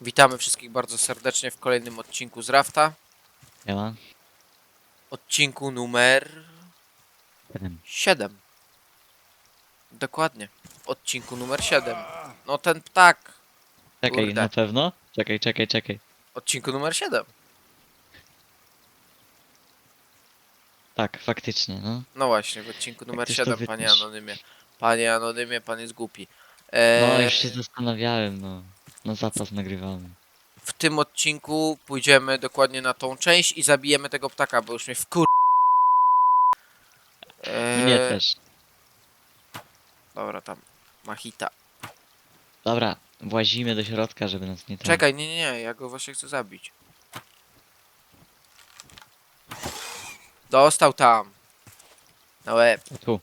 Witamy wszystkich bardzo serdecznie w kolejnym odcinku z Rafta. Ja? Odcinku numer Siedem. 7. Dokładnie. Odcinku numer 7. No ten ptak. Czekaj, Kurde. na pewno? Czekaj, czekaj, czekaj. Odcinku numer 7. Tak, faktycznie, no. No właśnie, w odcinku numer tyś to 7, panie wytniesz? anonymie. Panie anonymie, pan jest głupi. No, Eee, już się zastanawiałem, no. Na zapas nagrywamy. w tym odcinku pójdziemy dokładnie na tą część i zabijemy tego ptaka, bo już mnie wkur... Eee, Mnie też. Dobra, tam. Machita. Dobra, włazimy do środka, żeby nas nie tam... Czekaj, nie, nie, nie, ja go właśnie chcę zabić. Dostał tam. Na łeb, Tu,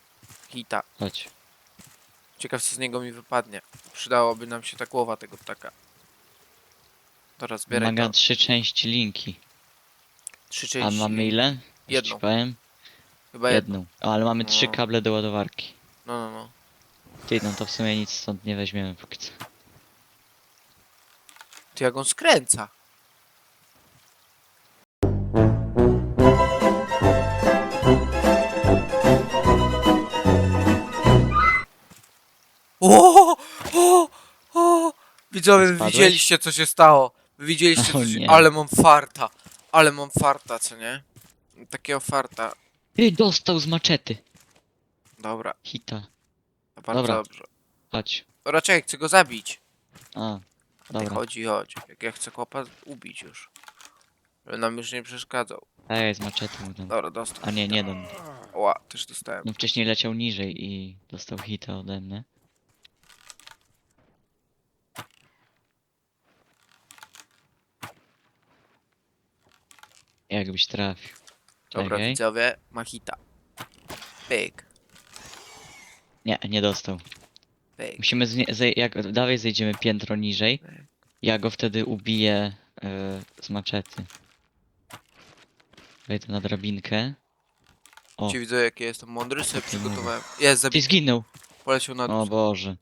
hita. chodź. Ciekaw co z niego mi wypadnie. Przydałoby nam się ta głowa tego ptaka. Dobra, zbieraj Wymaga to. trzy części linki. Trzy A części. mamy ile? Jedną. Ci powiem? Chyba jedną. Jedną. O, ale mamy trzy No. kable do ładowarki. No, no, no. Ty, no to w sumie nic stąd nie weźmiemy póki co. Ty jak on skręca. O, o, o. Widzowie, wy Spadłeś? widzieliście co się stało. Wy widzieliście O co się... nie. Ale mam farta. Ale mam farta, co nie? Takiego farta. Ty, dostał z maczety. Dobra, Hita. to bardzo Dobra. dobrze. Chodź. Dobra, czekaj, chcę go zabić. A, A ty dobra. chodzi, chodź. Jak ja chcę chłopa ubić już. Żeby nam już nie przeszkadzał. Ej, z maczetą tam. Dobra, dostał. A nie, nie dam. Ła, też dostałem. No wcześniej leciał niżej i dostał hita ode mnie. Jakbyś trafił. Dobra, Czekaj. widzowie, machita. Pyk, Nie, nie dostał. pyk. Musimy znie- zej- jak dalej zejdziemy piętro niżej. Ja go wtedy ubiję e, z maczety. Wejdę na drabinkę. O, Ci widzę, jaki jestem mądry, sobie Taki przygotowałem. Jest, ty zabi... zginął! poleciał na dół. O Boże.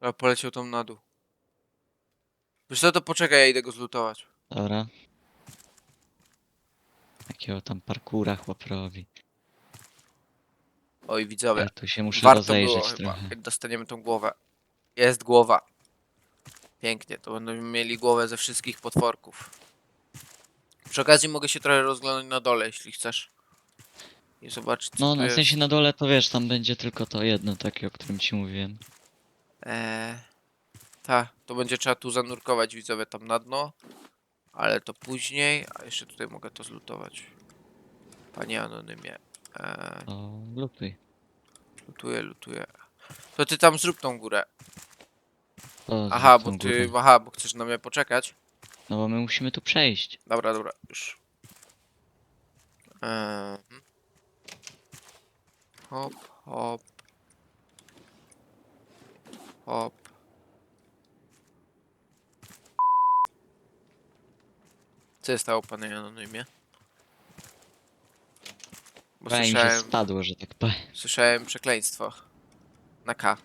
Dobra, poleciał tam na dół. Wiesz co, to poczekaj, ja idę go zlutować. Dobra. Jakiego tam parkura chłop robi. Oj, widzowie, Ja tu się muszę warto rozejrzeć było chyba, trochę. jak dostaniemy tą głowę. Jest głowa. Pięknie, to będziemy mieli głowę ze wszystkich potworków. Przy okazji mogę się trochę rozglądać na dole, jeśli chcesz. I zobaczyć, co No, tu no w jest. sensie na dole to wiesz, tam będzie tylko to jedno takie, o którym ci mówiłem. Eee, ta, to będzie trzeba tu zanurkować widzowie tam na dno. Ale to później, a jeszcze tutaj mogę to zlutować. Panie anonymie. Eee, To lutuj. lutuję, lutuję. To ty tam zrób tą górę. To Aha, zrób bo tą ty, górę. aha, bo chcesz na mnie poczekać. No bo my musimy tu przejść. Dobra, dobra, już. Eee, hop, hop. Hop. Co się stało, panie anonymie? Bo się słyszałem, spadło, że tak powiem. słyszałem przekleństwo. Na K.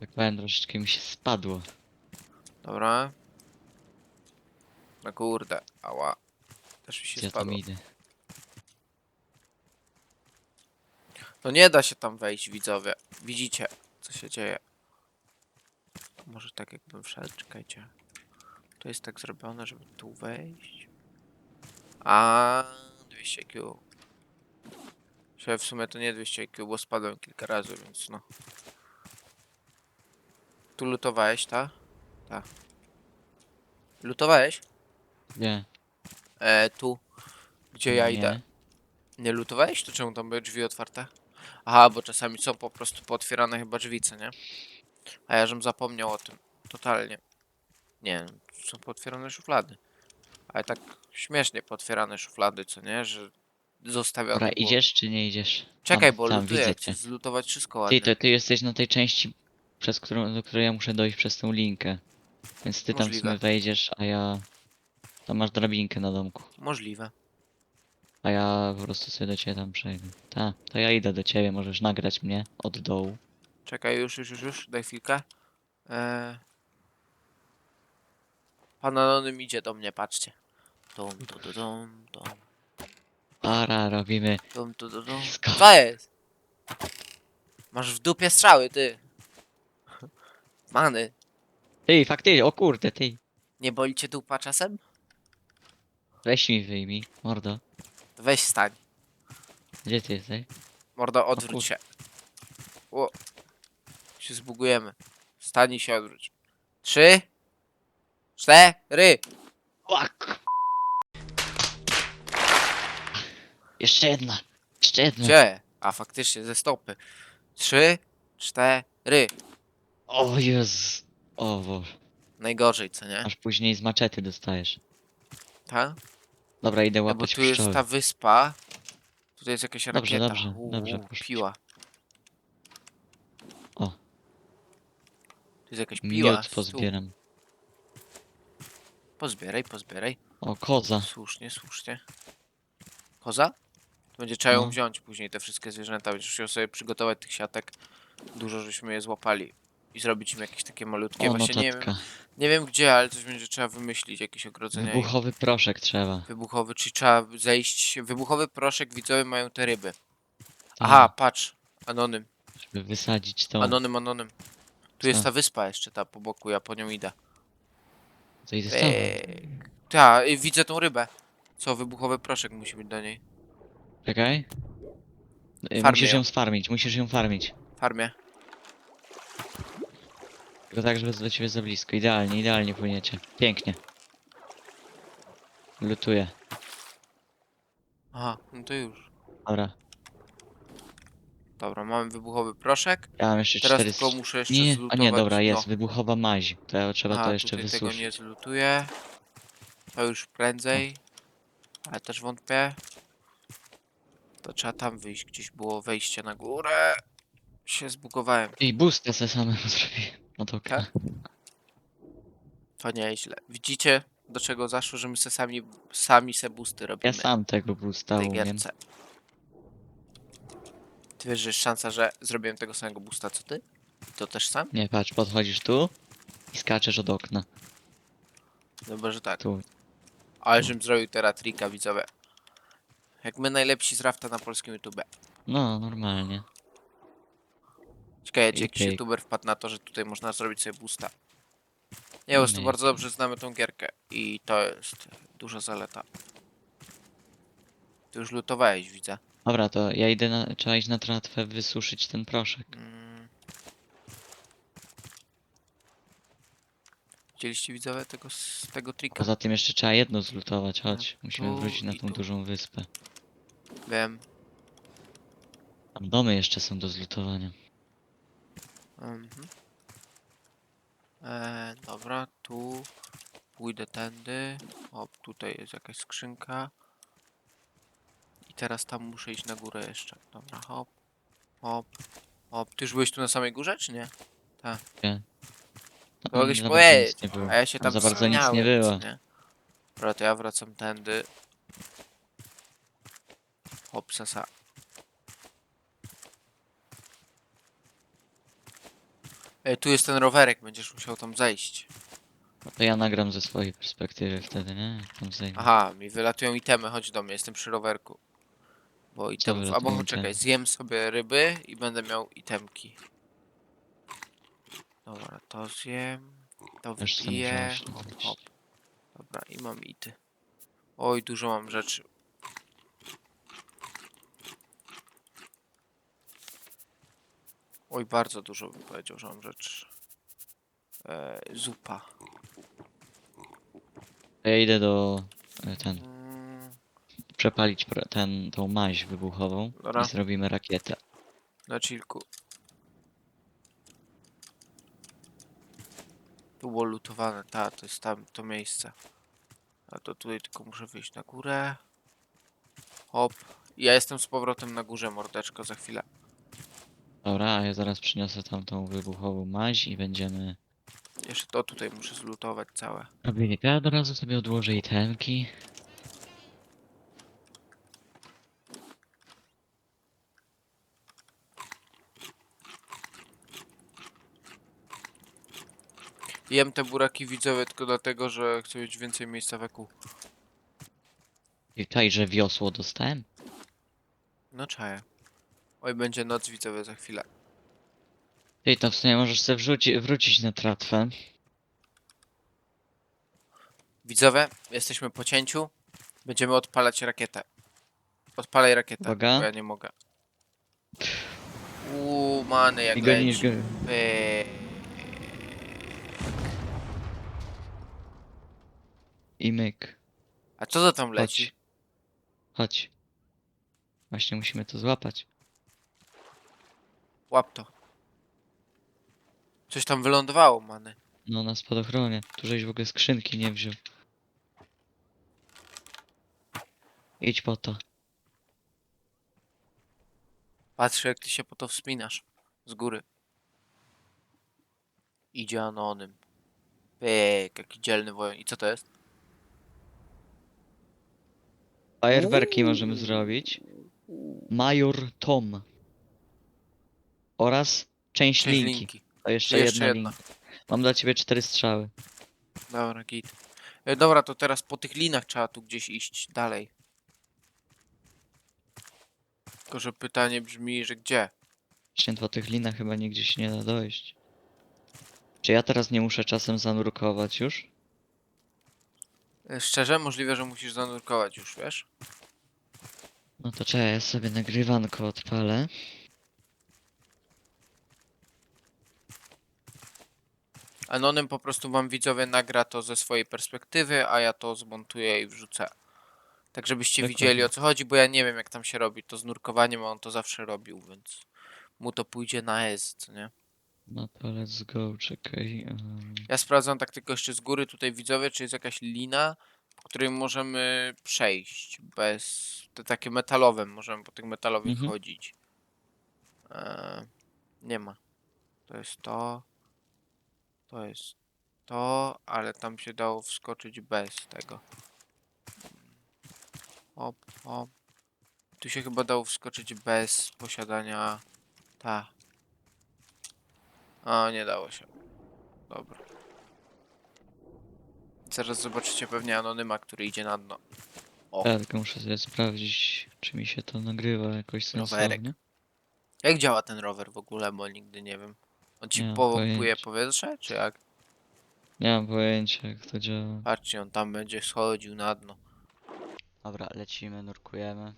Tak powiem, troszeczkę mi się spadło. Dobra. Na kurde, ała. Też mi się Gdzie ja spadło. tam idę? No nie da się tam wejść, widzowie. Widzicie, co się dzieje. Może tak jakbym wszedł, czekajcie. To jest tak zrobione, żeby tu wejść. A 200 IQ. Że w sumie to nie 200 IQ, bo spadłem kilka razy, więc no. Tu lutowałeś, ta? Ta. Lutowałeś? Nie. E, tu. Gdzie ja nie. idę. Nie lutowałeś? To czemu tam były drzwi otwarte? Aha, bo czasami są po prostu pootwierane chyba drzwi, co nie? A ja żem zapomniał o tym. Totalnie. Nie, są pootwierane szuflady. Ale tak śmiesznie pootwierane szuflady, co nie? Że zostawione Dobra, idziesz czy nie idziesz? Czekaj, tam, bo tam, lutuję, widzę chcę cię. zlutować wszystko Ty, ładnie. to ty jesteś na tej części, przez którą, do której ja muszę dojść przez tą linkę. Więc ty tam w Możliwe. sumie wejdziesz, a ja... Tam masz drabinkę na domku. Możliwe. A ja po prostu sobie do ciebie tam przejdę. Ta, to ja idę do ciebie, możesz nagrać mnie od dołu. Czekaj, już, już, już, już, daj chwilkę. Eee... Pan anonym idzie do mnie, patrzcie. Dum, du, du, dum, dum, Ara, robimy. dum, du, du, dum. Sko- Co jest? Masz w dupie strzały, ty. Many. Ty, faktycznie, o kurde, ty. Nie boli cię dupa czasem? Weź mi wyjmij, mordo. Weź stań. Gdzie ty jesteś? Mordo, kur- odwróć się. O. Się zbugujemy. Stań i się odwróć. Trzy. Cztery. Łak! Jeszcze jedna. Jeszcze jedna. Gdzie? A faktycznie, ze stopy. Trzy. Cztery. O Jezu. O Boże. Najgorzej, co nie? Aż później z maczety dostajesz. Tak? Dobra, idę No bo łapać tu jest ta wyspa. Tutaj jest jakaś Dobrze, rakieta. dobrze, dobrze, poszło. piła. O. Tu jest jakaś piła. Miód stół. pozbieram. Pozbieraj, pozbieraj. O, koza. Słusznie, słusznie. Koza? To będzie trzeba ją No. wziąć później, te wszystkie zwierzęta. Będziesz musiał sobie przygotować tych siatek. Dużo, żeśmy je złapali. I zrobić im jakieś takie malutkie. O, Właśnie nie wiem, notatka. nie wiem gdzie, ale coś będzie trzeba wymyślić. Jakieś ogrodzenia. i- Wybuchowy proszek trzeba. Wybuchowy, czyli trzeba zejść. Wybuchowy proszek, widzowie mają te ryby. Tak, Aha, patrz. Anonym. Żeby wysadzić to. Anonym, anonym. Tu jest ta wyspa jeszcze, ta po boku, ja po nią idę. To idę. Eee, ta, y, widzę tą rybę. Co, wybuchowy proszek musi być do niej. Czekaj. Y, Farmię Musisz ją. ją sfarmić, musisz ją farmić. Farmie. Tylko tak, żeby do ciebie za blisko. Idealnie, idealnie płyniecie. Pięknie. Lutuję. Aha, no to już. Dobra. Dobra, mamy wybuchowy proszek. Ja mam jeszcze Teraz cztery... tylko muszę jeszcze nie, nie, a zlutować. nie, dobra, jest. Wybuchowa maź. To ja- trzeba Aha, to jeszcze tutaj tego wysuszyć. nie zlutuję. To już prędzej. Ale też wątpię. To trzeba tam wyjść. Gdzieś było wejście na górę. Się zbugowałem. I boostę se samemu zrobiłem. No to okej. Tak? To nieźle. Widzicie, do czego zaszło, że my se sami, sami se boosty robimy Ja sam tego boosta w tej umiem. gierce. Ty wiesz, że jest szansa, że zrobiłem tego samego boosta co ty? To też sam? Nie, patrz, podchodzisz tu i skaczesz od okna. Dobra, że tak. Tu. Ale żebym zrobił teraz trika widzowie. Jak my najlepsi z rafta na polskim YouTube. No, normalnie. I jakiś youtuber wpadł na to, że tutaj można zrobić sobie boosta. Nie, po prostu Nie. bardzo dobrze znamy tą gierkę. I to jest duża zaleta. Ty już lutowałeś, widzę. Dobra, to ja idę na... Trzeba iść na tratwę, wysuszyć ten proszek. Mm. Widzieliście widzowie tego, tego trika? Poza tym jeszcze trzeba jedno zlutować, chodź. Musimy tu wrócić na i tą tu. dużą wyspę. Wiem. Tam domy jeszcze są do zlutowania. Mhm. E, dobra, tu pójdę tędy. O, tutaj jest jakaś skrzynka. I teraz tam muszę iść na górę jeszcze. Dobra, hop, hop, hop. Ty już byłeś tu na samej górze, czy nie? No, To mogłeś za bardzo powiedzieć. nie. A ja się tam za bardzo nic nie było. nie? Dobra, to ja wracam tędy. Hop, sasa. E, tu jest ten rowerek, będziesz musiał tam zejść. No to ja nagram ze swojej perspektywy wtedy, nie? Jak Tam. Aha, mi wylatują itemy, chodź do mnie, jestem przy rowerku. Bo itemów, albo poczekaj, zjem sobie ryby i będę miał itemki. Dobra, to zjem, to Też wypiję, no hop, hop. Dobra, i mam ity. Oj, dużo mam rzeczy. Oj, bardzo dużo bym powiedział, że mam rzeczy. E, zupa. Ja idę do... e, ten... Przepalić pro- ten, tą maź wybuchową Dobra. i zrobimy rakietę. Na chillku. Tu było lutowane, ta, to jest tam to miejsce. A to tutaj tylko muszę wyjść na górę. Hop. Ja jestem z powrotem na górze, mordeczko, za chwilę. Dobra, a ja zaraz przyniosę tam tą wybuchową maź i będziemy... Jeszcze to tutaj muszę zlutować całe. Robili. To ja od razu sobie odłożę itemki. Jem te buraki widzowie tylko dlatego, że chcę mieć więcej miejsca w eku. I czaj, że wiosło dostałem? No czaję. Oj, będzie noc widzowie za chwilę. Ty to w sumie możesz sobie wrzuci, wrócić na tratwę. Widzowie, jesteśmy po cięciu. Będziemy odpalać rakietę. Odpalaj rakietę, Uwaga. bo ja nie mogę. Uuu, many jak I gonisz leci. go. Pyk. I myk. A co to tam leci? Chodź. Chodź. Właśnie musimy to złapać. Łap to. Coś tam wylądowało, many. No na spadochronie. Tu żeś w ogóle skrzynki nie wziął. Idź po to. Patrzę jak ty się po to wspinasz. Z góry. Idzie anonym. Pyk, jaki dzielny wojon. I co to jest? Fajerwerki możemy zrobić. Major Tom. Oraz część Cześć, linki. linki. To jeszcze, jeszcze jedna jedna. linka. Mam dla ciebie cztery strzały. Dobra, git. E, dobra, to teraz po tych linach trzeba tu gdzieś iść dalej. Tylko, że pytanie brzmi, że gdzie? Właśnie po tych linach chyba nigdzie się nie da dojść. Czy ja teraz nie muszę czasem zanurkować już? E, Szczerze, możliwe, że musisz zanurkować już, wiesz? No to czekaj, ja sobie nagrywanko odpalę. Anonym po prostu wam widzowie nagra to ze swojej perspektywy, a ja to zmontuję i wrzucę. Tak żebyście Dokładnie. widzieli o co chodzi, bo ja nie wiem jak tam się robi to z nurkowaniem, a on to zawsze robił, więc mu to pójdzie na S, co nie? No to let's go, czekaj. em, Ja sprawdzam tak tylko jeszcze z góry tutaj widzowie, czy jest jakaś lina, po której możemy przejść bez... Te takie metalowe, możemy po tych metalowych Mhm. chodzić. Eee, nie ma. To jest to. To jest to, ale tam się dało wskoczyć bez tego. Hop, hop. Tu się chyba dało wskoczyć bez posiadania... Ta. A, nie dało się. Dobra. Zaraz zobaczycie pewnie anonyma, który idzie na dno. O, Ja tylko muszę sobie sprawdzić, czy mi się to nagrywa jakoś Rowerek. sensownie. jak działa ten rower w ogóle, bo nigdy nie wiem. On ci Nie mam pompuje pojęcia. powietrze, czy jak? Nie mam pojęcia jak to działa. Patrzcie, on tam będzie schodził na dno. Dobra, lecimy, nurkujemy.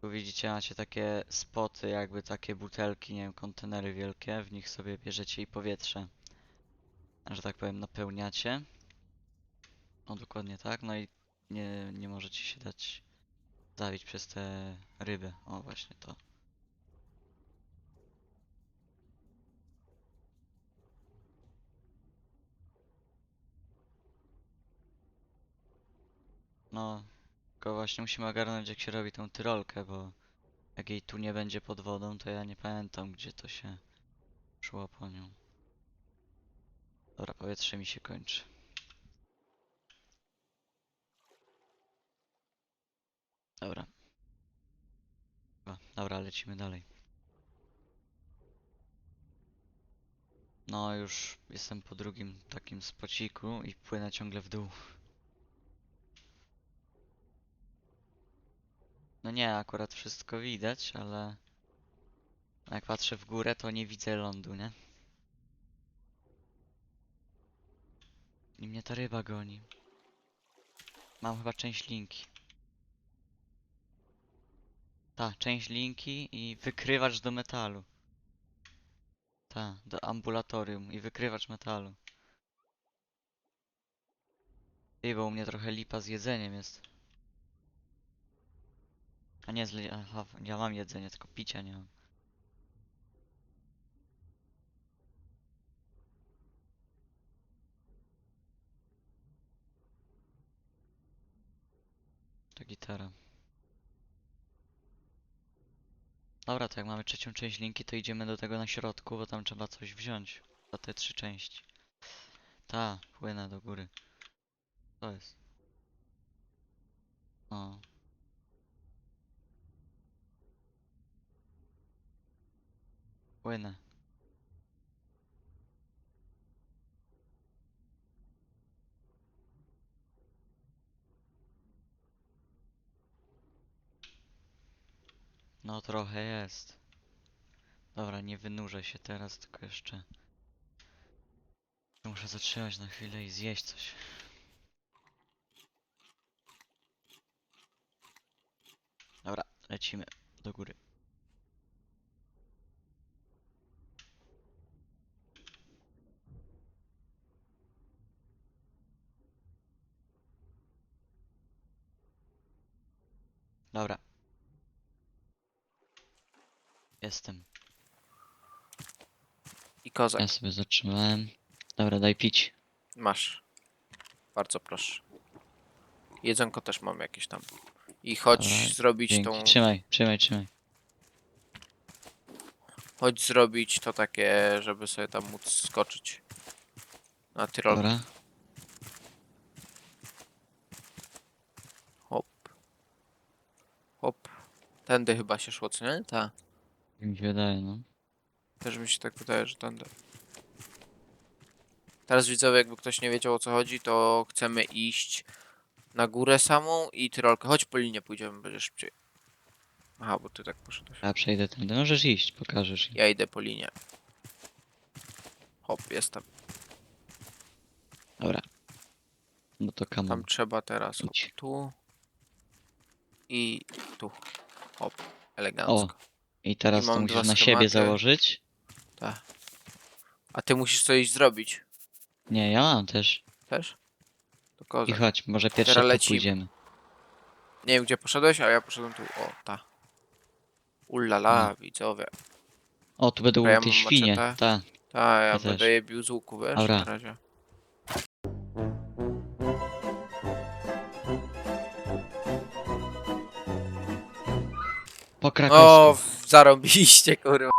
Tu widzicie, macie takie spoty, jakby takie butelki, nie wiem, kontenery wielkie, w nich sobie bierzecie i powietrze, że tak powiem, napełniacie. No dokładnie tak, no i nie, nie możecie się dać zabić przez te ryby. O, właśnie to. No, tylko właśnie musimy ogarnąć jak się robi tą tyrolkę, bo jak jej tu nie będzie pod wodą, to ja nie pamiętam gdzie to się szło po nią. Dobra, powietrze mi się kończy. Dobra. Dobra, lecimy dalej. No, już jestem po drugim takim spociku i płynę ciągle w dół. No nie, akurat wszystko widać, ale jak patrzę w górę, to nie widzę lądu, nie? I mnie ta ryba goni. Mam chyba część linki. Ta, część linki i wykrywacz do metalu. Ta, do ambulatorium i wykrywacz metalu. Ty, bo u mnie trochę lipa z jedzeniem jest. A nie, ja mam jedzenie, tylko picia nie mam. To gitara. Dobra, to jak mamy trzecią część linki, to idziemy do tego na środku, bo tam trzeba coś wziąć. Za te trzy części. Ta, płynę do góry. To jest. O. płynę No trochę jest. Dobra, nie wynurzę się teraz, tylko jeszcze... Muszę zatrzymać na chwilę i zjeść coś. Dobra, lecimy do góry. Dobra. Jestem. I kozak. Ja sobie zatrzymałem. Dobra, daj pić. Masz. Bardzo proszę. Jedzonko też mam jakieś tam. I chodź Dobra, zrobić Dzięki. tą. Trzymaj, trzymaj, trzymaj. Chodź zrobić to takie, żeby sobie tam móc skoczyć. Na Tyrol. Dobra. Hop. Hop. Tędy chyba się szło, co nie? Tak. Mi się wydaje, no. Też mi się tak wydaje, że tędy. Teraz widzowie, jakby ktoś nie wiedział o co chodzi, to chcemy iść na górę samą i Tyrolkę. Chodź po linie pójdziemy, będzie szybciej. Aha, bo ty tak poszedłeś. Ja przejdę tędy. Możesz iść, pokażesz. Ja idę po linie. Hop, jestem. Dobra. No to come Tam trzeba teraz hop, Idź. tu i tu. Hop, elegancko. I teraz I to mam musisz dwa na siebie schematy. założyć. Tak. A ty musisz coś zrobić. Nie, ja mam też. Też? To I kozak. chodź, może pierwsze Teraz lecimy. pójdziemy. Nie wiem gdzie poszedłeś, a ja poszedłem tu. O, ta. Ulala, widzowie. O, tu będą Dobra, ja te mam świnie. maczetę. Ta. Ta, ja, Ja będę też. je bił z łuku, wiesz, Dobra. na razie. Po O, krakowsku. w- zarobiliście, kurwa.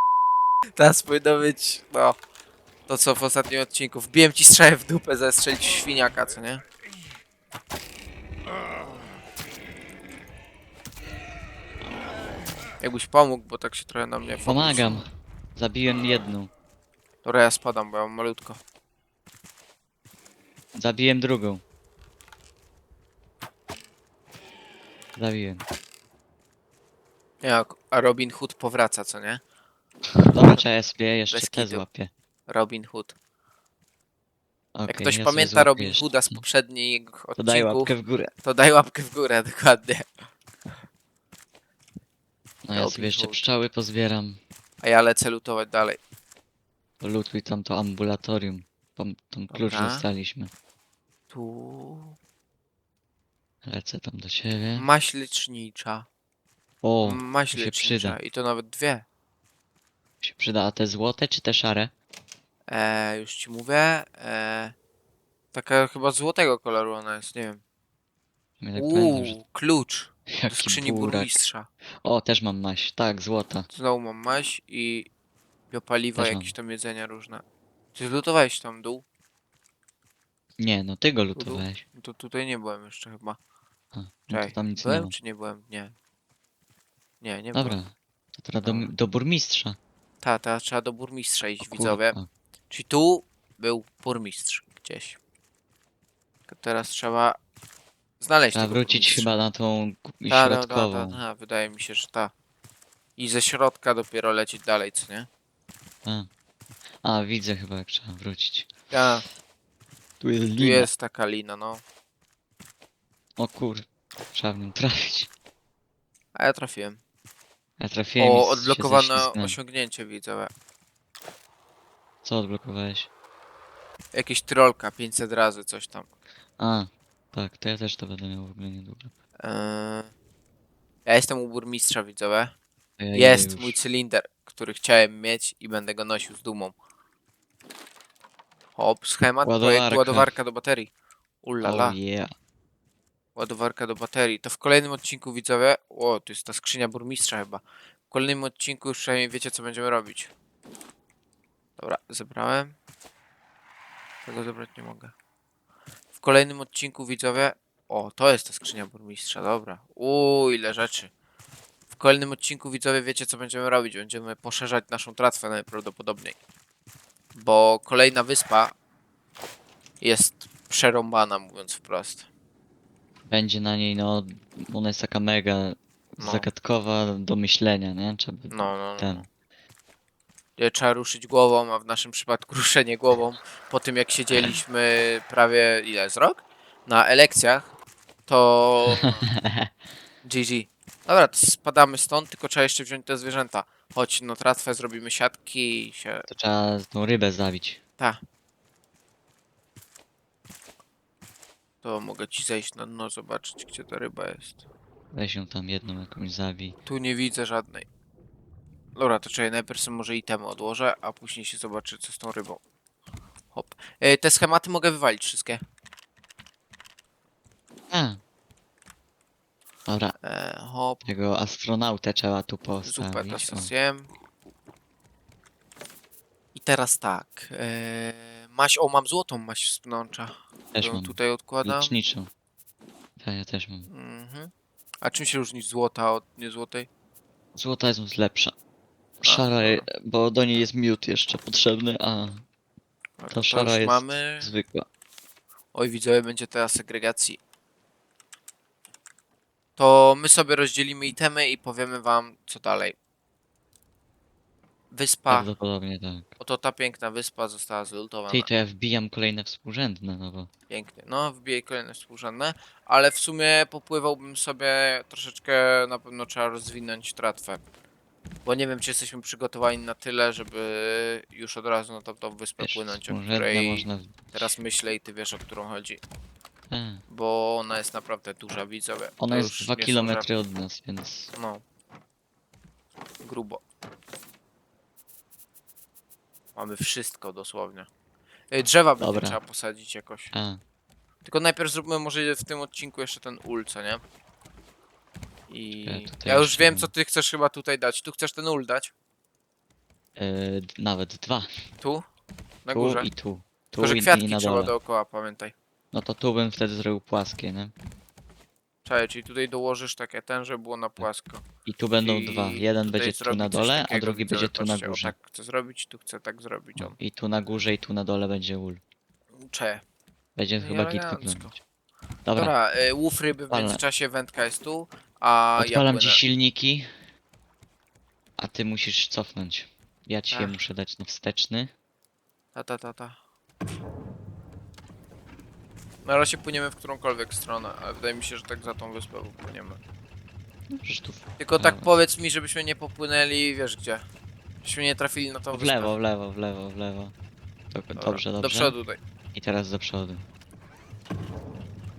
Teraz powinno być, no, to co w ostatnim odcinku. Wbiłem ci strzałę w dupę, zastrzelić świniaka, co nie? Jakbyś pomógł, bo tak się trochę na mnie Pomagam. Zabiłem jedną. Dobra, ja spadam, bo ja mam malutko. Zabiłem drugą. Zabiłem. Jak, a Robin Hood powraca, co nie? Dobra, czekaj, ja sobie jeszcze Bez te kitu. złapię. Robin Hood. Okej, Jak ktoś ja sobie pamięta złapię Robin jeszcze Hooda z te. poprzednich To daj odcinków, łapkę w górę. to daj łapkę w górę, dokładnie. No ja Robin sobie jeszcze Hood. pszczoły pozbieram. A ja lecę lutować dalej. Lutuj tam to ambulatorium. Tam, tam klucz Dobra. dostaliśmy. Tu... Lecę tam do siebie. Maść lecznicza. O, Maść to się przyda. I to nawet dwie. się przyda. A te złote czy te szare? E, już ci mówię. E, taka chyba złotego koloru ona jest, nie wiem. Ja tak pamiętam, że Uuu, klucz do jaki skrzyni burak. burmistrza. O, też mam maść. Tak, złota. Znowu mam maść i biopaliwa, Też jakieś tam jedzenia różne. Ty zlutowałeś tam dół? Nie, no ty go lutowałeś. No to tutaj nie byłem jeszcze chyba. A, no Czekaj, to tam nic nie byłem ma. czy nie byłem? Nie. Nie, nie Dobra, to teraz do, Dobra. do burmistrza. Ta, teraz trzeba do burmistrza iść, O widzowie. kurwa. Czyli tu był burmistrz gdzieś. Tylko teraz trzeba znaleźć Trzeba tego wrócić burmistrza. chyba na tą gu- Ta, ta, ta, środkową. ta, ta, wydaje mi się, że ta. I ze środka dopiero lecieć dalej, co nie? A. A, widzę chyba jak trzeba wrócić. Ta, Tu jest tu lina. jest taka lina, no. O kur... Trzeba w nią trafić. A ja trafiłem. Ja trafiłem i O, się odblokowano osiągnięcie, widzowie. Co odblokowałeś? Jakieś trolka 500 razy, coś tam. A, tak, to ja też to będę miał w ogóle niedługo. Eee, ja jestem u burmistrza, widzowie. To ja idę Jest już. mój cylinder, który chciałem mieć i będę go nosił z dumą. Hop, schemat, projekt Ładowarka. ładowarka do baterii. Ulala, Oh yeah. Ładowarka do baterii. To w kolejnym odcinku widzowie, o, to jest ta skrzynia burmistrza chyba. W kolejnym odcinku już przynajmniej wiecie co będziemy robić. Dobra, zebrałem. Tego zebrać nie mogę. W kolejnym odcinku widzowie, o, to jest ta skrzynia burmistrza, dobra. Uuu, ile rzeczy. W kolejnym odcinku widzowie wiecie co będziemy robić. Będziemy poszerzać naszą tratwę najprawdopodobniej. Bo kolejna wyspa jest przerąbana, mówiąc wprost. Będzie na niej, no, ona jest taka mega No. zagadkowa do myślenia, nie? Trzeba by No, no, no. ten. Gdzie Trzeba ruszyć głową, a w naszym przypadku ruszenie głową po tym jak siedzieliśmy prawie ile z rok na elekcjach, to GG. Dobra, to spadamy stąd, tylko trzeba jeszcze wziąć te zwierzęta. Chodź, no tratwę zrobimy siatki i się... To trzeba tą rybę zabić. Ta. To mogę ci zejść na dno, zobaczyć gdzie ta ryba jest. Weź ją tam jedną jakąś zabij. Tu nie widzę żadnej. Dobra, to czekaj, najpierw sobie może itemy odłożę, a później się zobaczy co z tą rybą. Hop. E, te schematy mogę wywalić wszystkie. A. Dobra, E, hop, tego astronautę trzeba tu zupę postawić. to o. zjem. I teraz tak. E, maś, o mam złotą maś z pnącza. Też Którą mam. tutaj odkładam. Liczniczą. Tak, ja też mam. Mhm. A czym się różni złota od niezłotej? Złota jest lepsza. Szara, je- bo do niej jest miód jeszcze potrzebny, a A to to szara już jest mamy. zwykła. Oj, widzowie, będzie teraz segregacji. To my sobie rozdzielimy itemy i powiemy wam, co dalej. Wyspa. Prawdopodobnie tak. Oto ta piękna wyspa została zlutowana. Ty, to ja wbijam kolejne współrzędne, no bo... Pięknie. No, wbijaj kolejne współrzędne. Ale w sumie popływałbym sobie troszeczkę, na pewno trzeba rozwinąć tratwę. Bo nie wiem, czy jesteśmy przygotowani na tyle, żeby już od razu na tą, tą wyspę Wiesz, płynąć, o współrzędne której można... teraz myślę i ty wiesz, o którą chodzi. E, Bo ona jest naprawdę duża, widzowie. ona To jest już 2 nie są km od nas, więc... No. Grubo. Mamy wszystko dosłownie. Ej, Drzewa będzie Dobra. trzeba posadzić jakoś. A, Tylko najpierw zróbmy może w tym odcinku jeszcze ten ul, co nie? I tutaj ja już jeszcze wiem mam. co ty chcesz chyba tutaj dać. Tu chcesz ten ul dać? e, d- nawet dwa. Tu? Na tu górze. i tu. Tu Tylko, że i, i kwiatki na trzeba dole. dookoła, pamiętaj. No to tu bym wtedy zrobił płaskie, nie? Czekaj, czyli tutaj dołożysz takie ten, żeby było na płasko. I tu będą I dwa. Jeden tutaj będzie tu zrobić na coś dole, a takiego, drugi będzie tu na patrzcie, górze. Tak chcę zrobić, tu chcę tak zrobić on. I tu na górze i tu na dole będzie ul. Cze. Będzie No i chyba git elegancko. wyglądać. Dobra, Dobra, y, łów ryby w międzyczasie, wędka jest tu, a ja odpalam płynę. ci silniki. A ty musisz cofnąć. Ja ci je Tak. muszę dać na wsteczny. Ta, ta, ta, ta. Na razie płyniemy w którąkolwiek stronę, ale wydaje mi się, że tak za tą wyspę płyniemy. Tu Tylko tak Dobra. powiedz mi, żebyśmy nie popłynęli, wiesz gdzie. Żebyśmy nie trafili na tą w wyspę. lewo, w lewo, w lewo, w lewo. To, Dobra, dobrze, dobrze. Do przodu tutaj. I teraz do przodu.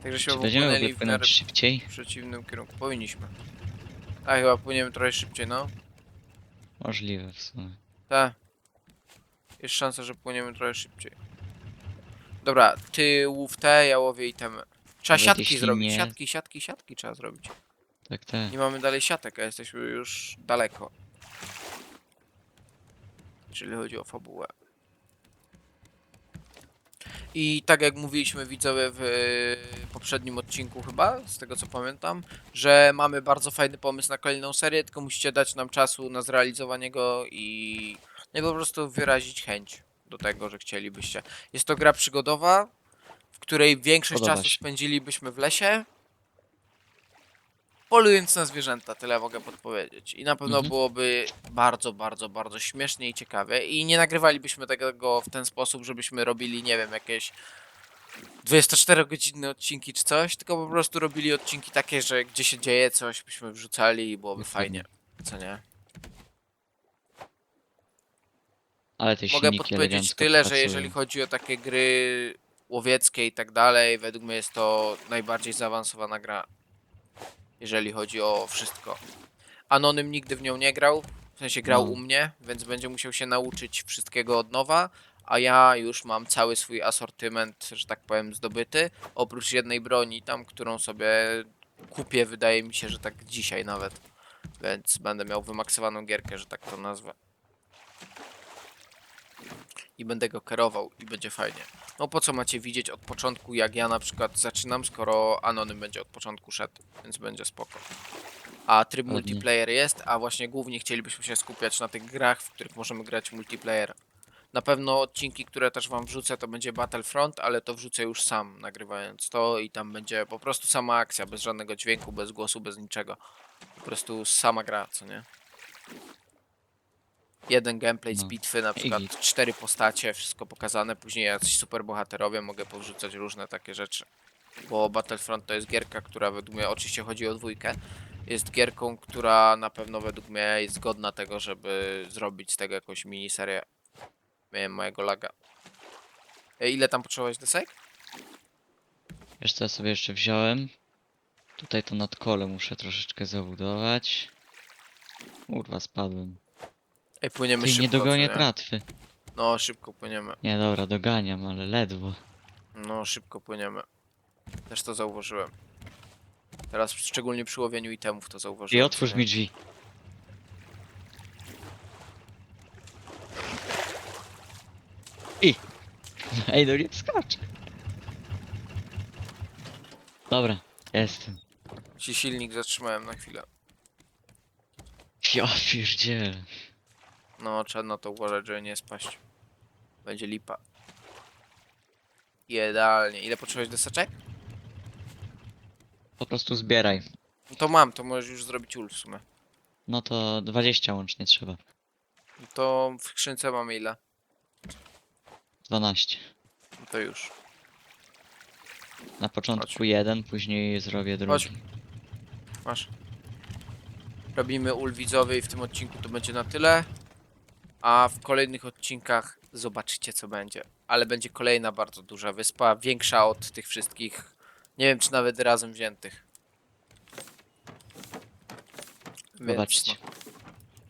Tak, żeśmy Czy będziemy popłynęli mogli w płynąć szybciej? w przeciwnym kierunku. Powinniśmy. A chyba płyniemy trochę szybciej, no. Możliwe w sumie. Tak. Jest szansa, że płyniemy trochę szybciej. Dobra, ty łów te, ja łowię itemy. Trzeba Nawet siatki jeśli zrobić, nie- siatki, siatki, siatki trzeba zrobić. Tak, tak. Nie mamy dalej siatek, a jesteśmy już daleko. Jeżeli chodzi o fabułę. I tak jak mówiliśmy widzowie w e, poprzednim odcinku chyba, z tego co pamiętam, że mamy bardzo fajny pomysł na kolejną serię, tylko musicie dać nam czasu na zrealizowanie go i, no i po prostu wyrazić chęć do tego, że chcielibyście. Jest to gra przygodowa, w której większość Podoba czasu się. spędzilibyśmy w lesie, polując na zwierzęta, tyle mogę podpowiedzieć. I na pewno Mhm. byłoby bardzo, bardzo, bardzo śmiesznie i ciekawie. I nie nagrywalibyśmy tego w ten sposób, żebyśmy robili, nie wiem, jakieś 24-godzinne odcinki czy coś, tylko po prostu robili odcinki takie, że gdzie się dzieje coś, byśmy wrzucali i byłoby Dokładnie. fajnie. Co nie? Ale te Mogę silniki podpowiedzieć elegancko tyle, że pracują. jeżeli chodzi o takie gry łowieckie i tak dalej, według mnie jest to najbardziej zaawansowana gra. Jeżeli chodzi o wszystko. Anonym nigdy w nią nie grał, w sensie grał No. u mnie, więc będzie musiał się nauczyć wszystkiego od nowa, a ja już mam cały swój asortyment, że tak powiem, zdobyty. Oprócz jednej broni tam, którą sobie kupię, wydaje mi się, że tak dzisiaj nawet. Więc będę miał wymaksowaną gierkę, że tak to nazwę i będę go kierował i będzie fajnie. No po co macie widzieć od początku jak ja na przykład zaczynam, skoro Anonym będzie od początku szedł, więc będzie spoko. A tryb multiplayer jest, a właśnie głównie chcielibyśmy się skupiać na tych grach, w których możemy grać multiplayer. Na pewno odcinki, które też wam wrzucę, to będzie Battlefront, ale to wrzucę już sam, nagrywając to i tam będzie po prostu sama akcja, bez żadnego dźwięku, bez głosu, bez niczego. Po prostu sama gra, co nie? Jeden gameplay z No. bitwy, na przykład git. cztery postacie, wszystko pokazane, później jacyś super bohaterowie, mogę powrzucać różne takie rzeczy. Bo Battlefront to jest gierka, która według mnie, oczywiście chodzi o dwójkę, jest gierką, która na pewno według mnie jest godna tego, żeby zrobić z tego jakąś miniserię. Miałem mojego laga. E, Ile tam potrzebowałeś desek? Wiesz co ja sobie jeszcze wziąłem? Tutaj to nad kole muszę troszeczkę zabudować. Kurwa, spadłem. Ej, płyniemy Ty, szybko, nie dogonię co tratwy. No, szybko płyniemy. Nie, dobra, doganiam, ale ledwo. No, szybko płyniemy. Też to zauważyłem. Teraz szczególnie przy łowieniu itemów to I zauważyłem. otwórz co mi drzwi. I! Ej, no nie wskacz. Dobra, jestem. Ci silnik zatrzymałem na chwilę. Ja pierdzielę. No, trzeba na to uważać, żeby nie spaść. Będzie lipa. Idealnie. Ile potrzebujesz deseczek? Po prostu zbieraj. No to mam, to możesz już zrobić ul w sumie. No to 20 łącznie trzeba. No to w skrzynce mamy ile? 12. No to już. Na początku jeden, później zrobię Chodź. drugi. Masz. Robimy ul widzowy i w tym odcinku to będzie na tyle. A w kolejnych odcinkach zobaczycie co będzie. Ale będzie kolejna bardzo duża wyspa, większa od tych wszystkich. Nie wiem czy nawet razem wziętych. Więc Zobaczcie. no.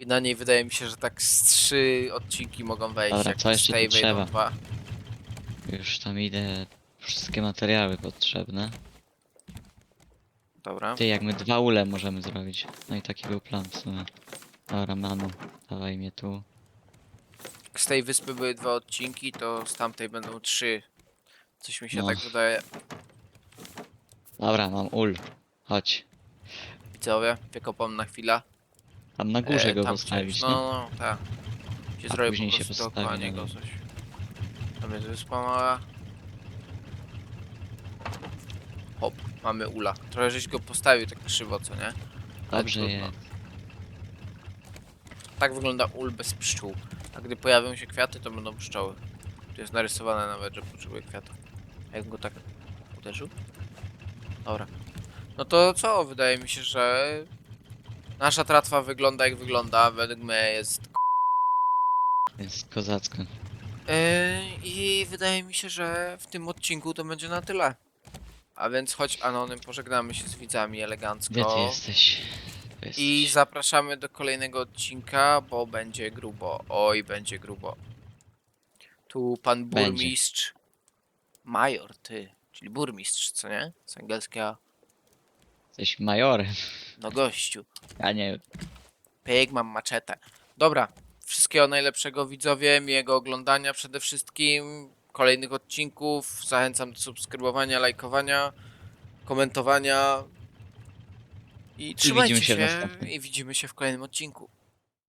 I na niej wydaje mi się, że tak z trzy odcinki mogą wejść. Dobra, jak co jeszcze z tej tu wejdą trzeba? dwa. Już tam idę. Wszystkie materiały potrzebne. Dobra. Ty, jak my dwa ule możemy zrobić. No i taki był plan w sumie. Dobra, manu, dawaj mnie tu. Z tej wyspy były dwa odcinki, to z tamtej będą trzy. Coś mi się No. tak wydaje. Dobra, mam ul. Chodź. Widzowie, wykopam na chwilę. Tam na górze E, go tam postawić? No, no, tak. Się A zrobi później po się prostu postawi dookoła na niego coś. Tam jest wyspa mała. Hop, mamy ula. Trochę żeś go postawił tak krzywo, co nie? Dobrze trudno. jest. Tak wygląda ul bez pszczół. A gdy pojawią się kwiaty, to będą pszczoły. Tu jest narysowane nawet, że potrzebuje kwiatów. A jak go tak uderzył? Dobra. No to co? Wydaje mi się, że nasza tratwa wygląda jak wygląda. Według mnie jest Jest kozacko. Yy, I wydaje mi się, że w tym odcinku to będzie na tyle. A więc chodź Anonym, pożegnamy się z widzami elegancko. Gdzie ty jesteś? I zapraszamy do kolejnego odcinka, bo będzie grubo. Oj, będzie grubo. Tu pan Będzie. burmistrz. Major, ty. Czyli burmistrz, co nie? Z angielskiego. Jesteś majorem. No gościu. Ja nie. Pyk, mam maczetę. Dobra, wszystkiego najlepszego widzowie, miłego oglądania przede wszystkim, kolejnych odcinków, zachęcam do subskrybowania, lajkowania, komentowania i trzymajcie widzimy się w się następnym. i widzimy się w kolejnym odcinku.